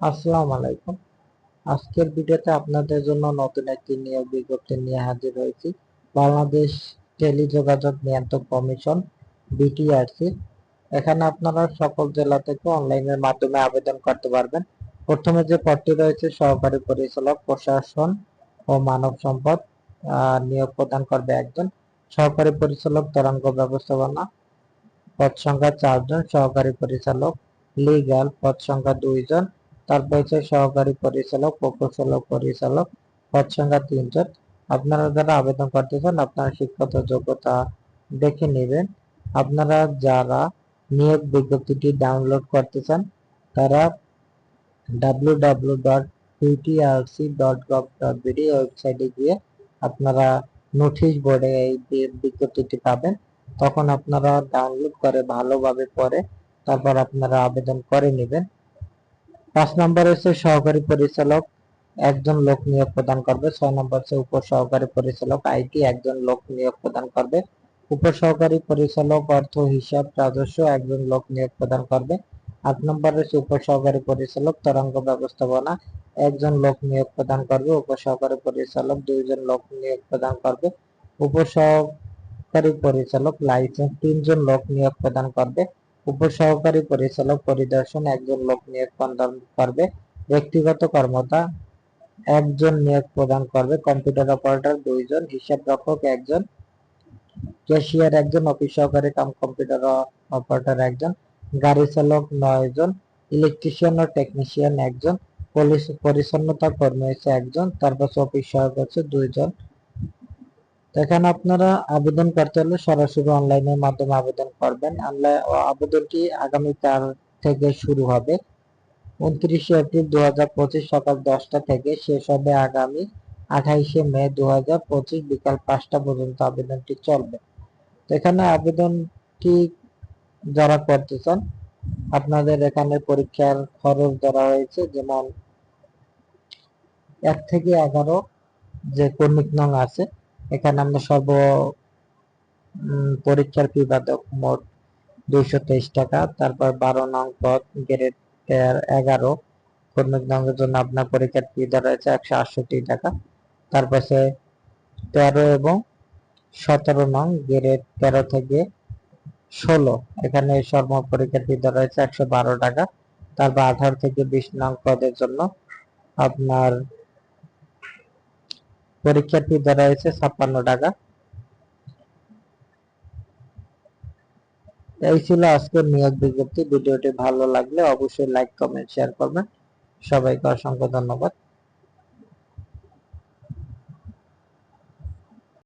আসসালামু আলাইকুম। আজকের ভিডিওতে আপনাদের জন্য নতুন একটি নিয়োগ বিজ্ঞপ্তি নিয়ে হাজির হয়েছি। বাংলাদেশ টেলিযোগাযোগ নিয়ন্ত্রক কমিশন, বিটিআরসি। এখানে আপনারা সকল জেলা থেকে অনলাইনের মাধ্যমে আবেদন করতে পারবেন। প্রথমে যে পদটি রয়েছে, সহকারী পরিচালক, প্রশাসন ও মানব সম্পদ নিয়োগ প্রদান করবে একজন। সহকারী পরিচালক, তরঙ্গ ব্যবস্থাপনা, পদ সংখ্যা চারজন। সহকারী পরিচালক লিগ্যাল পদ সংখ্যা দুইজন। তারপর হচ্ছে সহকারী পরিচালক, প্রকৌশল পরিচালক, পদ সংখ্যা তিনজন। আপনারা যারা আবেদন করতে চান, আপনারা শিক্ষাগত যোগ্যতা দেখে নেবেন। আপনারা যারা নিয়োগ বিজ্ঞপ্তিটি ডাউনলোড করতে চান, তারা W W dot UTRC dot gov dot BD ওয়েবসাইটে গিয়ে আপনারা নোটিশ বোর্ডে এই বিজ্ঞপ্তিটি পাবেন। তখন আপনারা ডাউনলোড করে ভালোভাবে পড়ে তারপর আপনারা আবেদন করে নেবেন। পাঁচ নম্বর হচ্ছে সহকারী পরিচালক, একজন লোক নিয়োগ প্রদান করবে। ছয় নম্বর হচ্ছে উপ সহকারী পরিচালক, আইটি, একজন লোক নিয়োগ প্রদান করবে। উপ সহকারী পরিচালক, অর্থ, হিসাব, রাজস্ব, একজন লোক নিয়োগ প্রদান করবে। আট নম্বর হচ্ছে উপ সহকারী পরিচালক, তরঙ্গ ব্যবস্থাপনা, একজন লোক নিয়োগ প্রদান করবে। উপ সহকারী পরিচালক, দুইজন লোক নিয়োগ প্রদান করবে। উপ সহকারী পরিচালক, লাইসেন্স, তিনজন লোক নিয়োগ প্রদান করবে। উপসহকারী পরিচালক পরিদর্শন একজন লোক নিয়োগ প্রদান করবে, ব্যক্তিগত কর্মতা একজন নিয়োগ প্রদান করবে, কম্পিউটার অপারেটর দুইজন, হিসাব রক্ষক একজন, ক্যাশিয়ার একজন, অফিস সহকারী কাম কম্পিউটার অপারেটর একজন, গাড়ি চালক নয় জন ইলেকট্রিশিয়ান ও টেকনিশিয়ান একজন পরিচ্ছন্নতা কর্মী হচ্ছে একজন, তারপর অফিস সহায়ক হচ্ছে দুইজন। এখানে আপনারা আবেদন করতে হলে সরাসরি অনলাইনের মাধ্যমে আবেদন করবেন। আবেদনটি আগামী চার থেকে শুরু হবে? উনত্রিশে এপ্রিল দু হাজার পঁচিশ সকাল দশটা থেকে শেষ হবে আগামী আঠাইশে মে দুহাজার পঁচিশ বিকাল পাঁচটা পর্যন্ত আবেদনটি চলবে। এখানে আবেদনটি যারা করতে চান আপনাদের এখানে পরীক্ষার খরচ ধরা হয়েছে, যেমন এক থেকে এগারো যে কর্মিক নং আছে এখানে আমরা সর্ব পরীক্ষার ফি বাদক মোট দুইশো তেইশ টাকা, তারপর বারো নং পদ গ্রেড এগারো কর্মিক নঙ্গের জন্য আপনার পরীক্ষার ফি ধরা হয়েছে একশো আটষট্টি টাকা। তারপর সে তেরো এবং সতেরো নং গ্রেড তেরো থেকে ষোলো, এখানে সর্ব পরীক্ষার ফি ধরা হয়েছে একশো বারো টাকা। তারপর আঠারো থেকে বিশ নং পদের জন্য আপনার পরীক্ষার ফি ধরা হয়েছে ছাপ্পান্ন টাকা। এই ছিল আজকের নিয়োগ বিজ্ঞপ্তি। ভিডিওটি ভালো লাগলে অবশ্যই লাইক কমেন্ট শেয়ার করবেন। সবাইকে অসংখ্য ধন্যবাদ।